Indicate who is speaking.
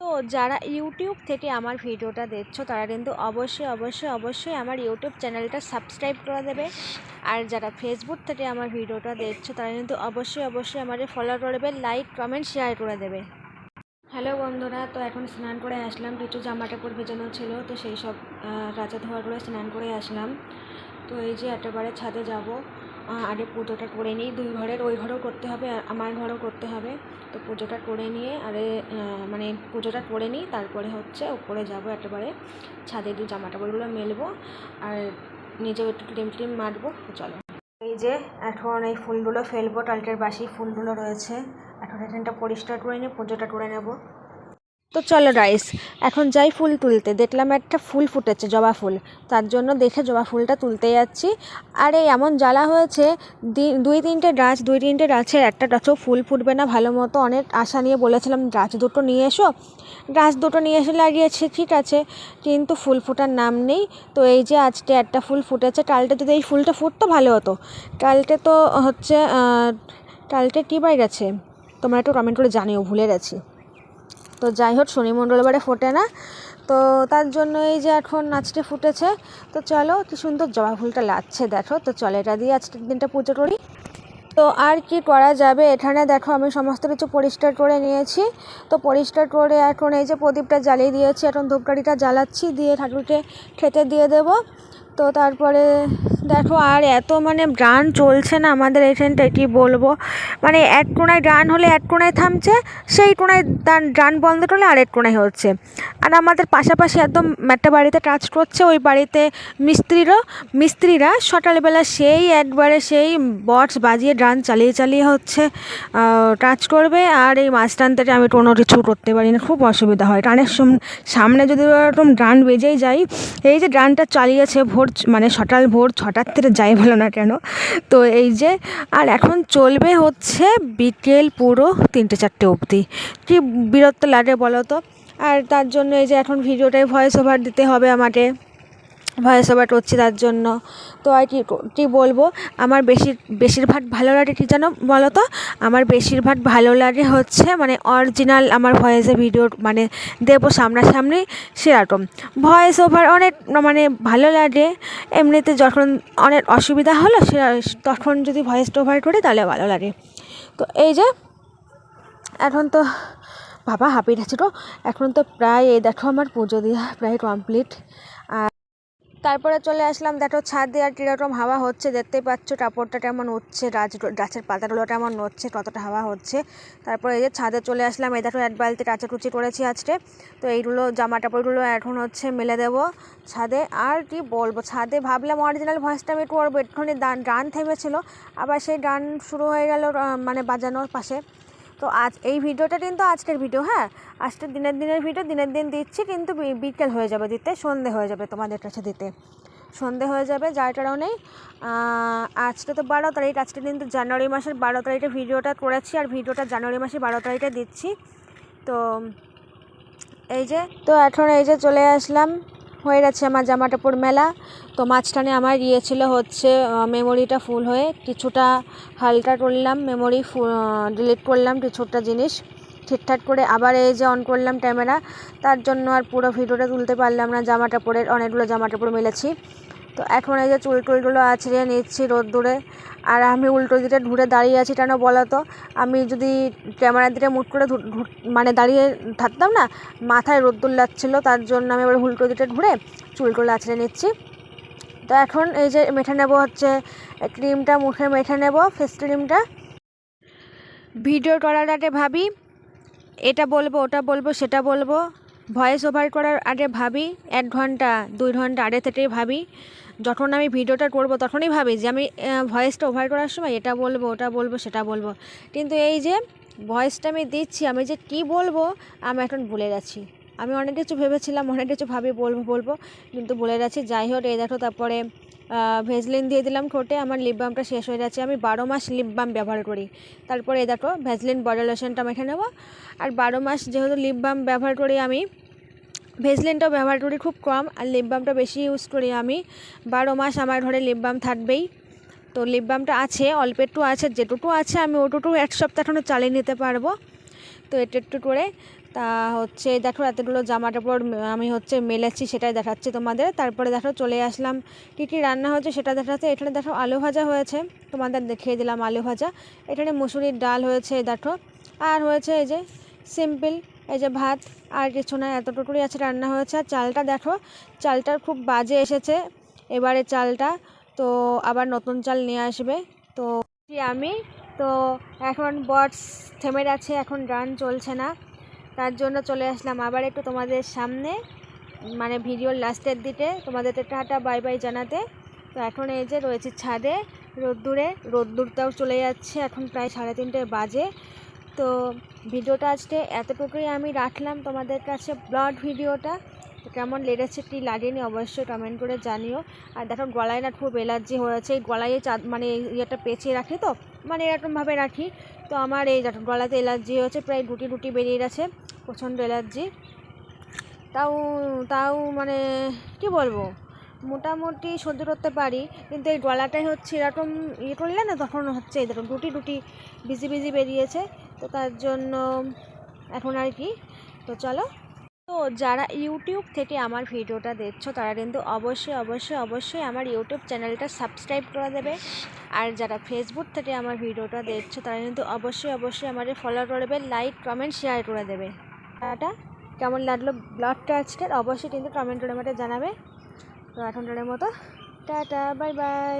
Speaker 1: তো যারা ইউটিউব থেকে আমার ভিডিওটা দেখছ, তারা কিন্তু অবশ্যই অবশ্যই অবশ্যই আমার ইউটিউব চ্যানেলটা সাবস্ক্রাইব করে দেবে। আর যারা ফেসবুক থেকে আমার ভিডিওটা দেখছ, তারা কিন্তু অবশ্যই অবশ্যই আমাদের ফলো করবে লাইক কমেন্ট শেয়ার করে দেবে। হ্যালো বন্ধুরা, তো এখন স্নান করে আসলাম। কিছু জামা কাপড় ভেজানো ছিল, তো সেই সব কাচা ধোয়া করে স্নান করে আসলাম। তো এই যে একেবারে ছাদে যাব। আগে পুজোটা করে নিই। দুই ঘরের, ওই ঘরেও করতে হবে, আর আমার ঘরেও করতে হবে। তো পুজোটা করে নিয়ে, আরে মানে পুজোটা করে নিই, তারপরে হচ্ছে উপরে যাব একেবারে ছাদে দিয়ে জামা কাপড়গুলো মেলবো, আর নিজেও একটু ক্রিম ট্রিম মারবো চলো। এই যে, এখন এই ফুলগুলো ফেলব টালটের বাসি ফুলগুলো রয়েছে। এখন এখানটা পরিষ্কার করে নিয়ে পুজোটা করে নেব। তো চলো রাইস এখন যাই ফুল তুলতে। দেখলাম একটা ফুল ফুটেছে জবা ফুল। তার জন্য দেখে জবা ফুলটা তুলতে যাচ্ছি। আর এই এমন জ্বালা হয়েছে দুই তিনটে গাছ দুই তিনটে গাছের একটা গাছও ফুল ফুটবে না ভালো মতো। অনেক আশা নিয়ে বলেছিলাম গাছ দুটো নিয়ে এসো। গাছ দুটো নিয়ে এসে লাগিয়েছি ঠিক আছে। কিন্তু ফুল ফোটার নাম নেই। তো এই যে আজকে একটা ফুল ফুটেছে কালটা যদি এই ফুলটা ফুটতো ভালো হতো। কালটে তো হচ্ছে আহ, কালকে কী বার গেছে? তোমরা একটু কমেন্ট করে জানিও ভুলে গেছি। তো যাই হোক শনি মণ্ডলবারে ফোটে না। তো তার জন্য এই যে এখন আজকে ফুটেছে। তো চলো, কি সুন্দর জবা ফুলটা লাগছে, দেখো। তো চলো, এটা দিয়ে আজকের দিনটা পুজো করি। তো আর কি করা যাবে? এখানে দেখো, আমি সমস্ত কিছু পরিষ্কার করে নিয়েছি। তো পরিষ্কার করে এখন এই যে প্রদীপটা জ্বালিয়ে দিয়েছি, এখন ধূপকাঠিটা জ্বালাচ্ছি, দিয়ে ঠাকুরকে খেতে দিয়ে দেবো। তো তারপরে দেখো, আর এত মানে গান চলছে না আমাদের এখানটায় কী বলব? মানে এক কোনায় গান হলে এক কোনায় থামছে, সেই কোনায় গান বন্ধ করলে আরেক কোনায় হচ্ছে। আর আমাদের পাশাপাশি একদম একটা বাড়িতে কাজ করছে, ওই বাড়িতে মিস্ত্রিরও, মিস্ত্রিরা সকালবেলা সেই একবারে সেই বক্স বাজিয়ে গান চালিয়ে চালিয়ে হচ্ছে কাজ করবে। আর এই মাঝখান থেকে আমি কোনো কিছু করতে পারি না, খুব অসুবিধা হয়। গানের সামনে যদি ওরকম গান বেজেই যাই এই যে গানটা চালিয়েছে ভোর ছ- মানে সকাল ভোর ছটার থেকে যাই বলো না কেন, তো এই যে, আর এখন চলবে হচ্ছে বিকেল পুরো তিনটে চারটে অবধি। কী বিরক্ত লাগে বলো তো? আর তার জন্য এই যে এখন ভিডিওটায় ভয়েস ওভার দিতে হবে আমাকে। ভয়েস ওভার করছি তার জন্য। তো আর কি কী বলব? আমার বেশি বেশিরভাগ ভালো লাগে কী জানো বলো তো আমার বেশিরভাগ ভালো লাগে হচ্ছে মানে অরিজিনাল আমার ভয়েসে ভিডিও মানে দেবো সামনাসামনি সেরকম। ভয়েস ওভার অনেক মানে ভালো লাগে। এমনিতে যখন অনেক অসুবিধা হলো সে, তখন যদি ভয়েস ওভার করি তাহলে ভালো লাগে। তো এই যে, এখন তো বাবা হাঁপিয়ে যাচ্ছে তো এখন তো প্রায় এই দেখো আমার পুজো দেওয়া প্রায় কমপ্লিট তারপরে চলে আসলাম। দেখো ছাদে আর কীরকম হাওয়া হচ্ছে, দেখতেই পাচ্ছ কাপড়টা কেমন উঠছে গাছ গাছের পাতাগুলো কেমন নড়ছে, কতটা হাওয়া হচ্ছে। তারপরে এই যে ছাদে চলে আসলাম, এই দেখো এক বালতি কাচাকুচি করেছি আজকে। তো এইগুলো, জামা কাপড়গুলো এখন হচ্ছে মেলে দেবো ছাদে। আর কি বলব, ছাদে ভাবলাম অরিজিনাল ভয়েসটা আমি করব, একটুখানি গান গান থেমেছিল। আবার সেই গান শুরু হয়ে গেল মানে বাজানোর পাশে। তো আজ এই ভিডিওটা কিন্তু আজকের ভিডিও হ্যাঁ? আজকের দিনের দিনের ভিডিও, দিনের দিন দিচ্ছি কিন্তু বিকেল হয়ে যাবে দিতে, সন্ধে হয়ে যাবে তোমাদের কাছে দিতে। সন্ধে হয়ে যাবে, যার কারণেই আজকে তো বারো তারিখ, আজকে কিন্তু জানুয়ারি মাসের বারো তারিখে ভিডিওটা করেছি আর ভিডিওটা জানুয়ারি মাসের বারো তারিখে দিচ্ছি। তো, এই যে, তো এখন এই যে চলে আসলাম। হয়ে গেছে আমার জামা কাপড় মেলা। তো মাঝখানে আমার ইয়ে ছিল হচ্ছে মেমোরিটা ফুল হয়ে কিছুটা হালকা করলাম মেমোরি ডিলিট করলাম কিছুটা জিনিস। ঠিকঠাক করে আবার এই যে অন করলাম ক্যামেরা তার জন্য আর পুরো ভিডিওটা তুলতে পারলাম না জামা কাপড়ের অনেকগুলো জামা কাপড় মেলেছি। তো এখন এই যে চুল টুলগুলো আছড়িয়ে নিচ্ছি রোদ্দুরে আর আমি উল্টো দিকে ঘুরে দাঁড়িয়ে আছি, কেন বলো তো? আমি যদি ক্যামেরার দিকে মুট করে মানে দাঁড়িয়ে থাকতাম না, মাথায় রোদ্দুর লাগছিল তার জন্য আমি এবার উল্টো দিকে ঘুরে চুলগুলো আছড়ে নিচ্ছি। তো এখন এই যে মেখে নেব হচ্ছে, ক্রিমটা মুখে মেখে নেব ফেস ক্রিমটা ভিডিও করার আগে ভাবি, এটা বলব, ওটা বলব, সেটা বলব। ভয়েস ওভার করার আগে ভাবি, এক ঘণ্টা, দুই ঘণ্টা আগে থেকেই ভাবি, যখন আমি ভিডিওটা করব তখনই ভাবি যে আমি ভয়েসটা ওভার করার সময় এটা বলব, ওটা বলব, সেটা বলব। কিন্তু এই যে ভয়েসটা আমি দিচ্ছি, আমি যে কি বলব, আমি এখন ভুলে গেছি। আমি অনেক কিছু ভেবেছিলাম, অনেক কিছু ভাবি, বলব বলব, কিন্তু বলে গেছি। যাই হোক, এই দেখো, তারপরে ভেজলিন দিয়ে দিলাম ঠোঁটে, আমার লিপ বামটা শেষ হয়ে যাচ্ছে। আমি বারো মাস লিপ বাম ব্যবহার করি। তারপরে দেখো ভেজলিন বডি লোশনটা মেখে নেব। আর বারো মাস যেহেতু লিপ বাম ব্যবহার করি আমি ভেজলিনটাও ব্যবহার করি খুব কম, আর লিপ বামটা বেশি ইউজ করি আমি। বারো মাস আমার ঘরে লিপ বাম থাকবেই। তো লিপ বামটা আছে, অল্প একটু আছে, যেটুকু আছে আমি ওটুকু এক সপ্তাহ এখনও চালিয়ে নিতে পারব। তো একটু একটু করে। তা হচ্ছে, দেখো এতগুলো জামা কাপড় আমি হচ্ছে মেলেছি, সেটাই দেখাচ্ছি তোমাদের। তারপরে দেখো, চলে আসলাম। কী কী রান্না হয়েছে সেটা দেখাচ্ছে। এখানে দেখো আলু ভাজা হয়েছে। তোমাদের দেখিয়ে দিলাম আলু ভাজা। এখানে মুসুরির ডাল হয়েছে, দেখো। আর হয়েছে এই যে সিম্পল, এই যে ভাত। আর কিছু না এতটুকুই আছে রান্না হয়েছে। আর চালটা দেখো, চালটার খুব বাজে এসেছে। এবারে চালটা, তো আবার নতুন চাল নিয়ে আসবে। তো আমি তো এখন বটস থেমে আছে এখন রান চলছে না। তার জন্য চলে আসলাম আবার একটু তোমাদের সামনে মানে ভিডিওর লাস্টের দিকে। তোমাদের টাটা বাই বাই জানাতে। তো এখন এই যে রয়েছে ছাদে, রোদ্দুরে রোদ্দুরটাও চলে যাচ্ছে, এখন প্রায় সাড়ে তিনটে বাজে। তো ভিডিওটা আজকে এতটুকুই আমি রাখলাম তোমাদের কাছে ব্লড ভিডিওটা কেমন লেগেছে কি লাগেনি অবশ্যই কমেন্ট করে জানিও। আর দেখো গলায় না খুব এলার্জি হয়েছে, এই গলায় চাঁদ মানে ইয়েটা পেঁচিয়ে রাখি তো মানে এরকমভাবে রাখি। তো আমার এই গলাতে এলার্জি হয়েছে, প্রায় রুটি রুটি বেরিয়ে গেছে, প্রচণ্ড এলার্জি। তাও তাও মানে কি বলব, মোটামুটি সহ্য করতে পারি, কিন্তু এই গলাটাই হচ্ছে এরকম ইয়ে করলে না তখন হচ্ছে এই দেখুন রুটি রুটি বিজি বিজি বেরিয়েছে। তো তার জন্য এখন আর কি, তো চলো। তো যারা ইউটিউব থেকে আমার ভিডিওটা দেখছ, তারা কিন্তু অবশ্যই অবশ্যই অবশ্যই আমার ইউটিউব চ্যানেলটা সাবস্ক্রাইব করে দেবে। আর যারা ফেসবুক থেকে আমার ভিডিওটা দেখছ, তারা কিন্তু অবশ্যই অবশ্যই আমাদের ফলো করবে লাইক কমেন্ট শেয়ার করে দেবে। টাটা। কেমন লাগল ব্লগটা আজকের? অবশ্যই কিন্তু কমেন্ট করে আমাকে জানাবে। তো এখনকারের মতো, টাটা বাই বাই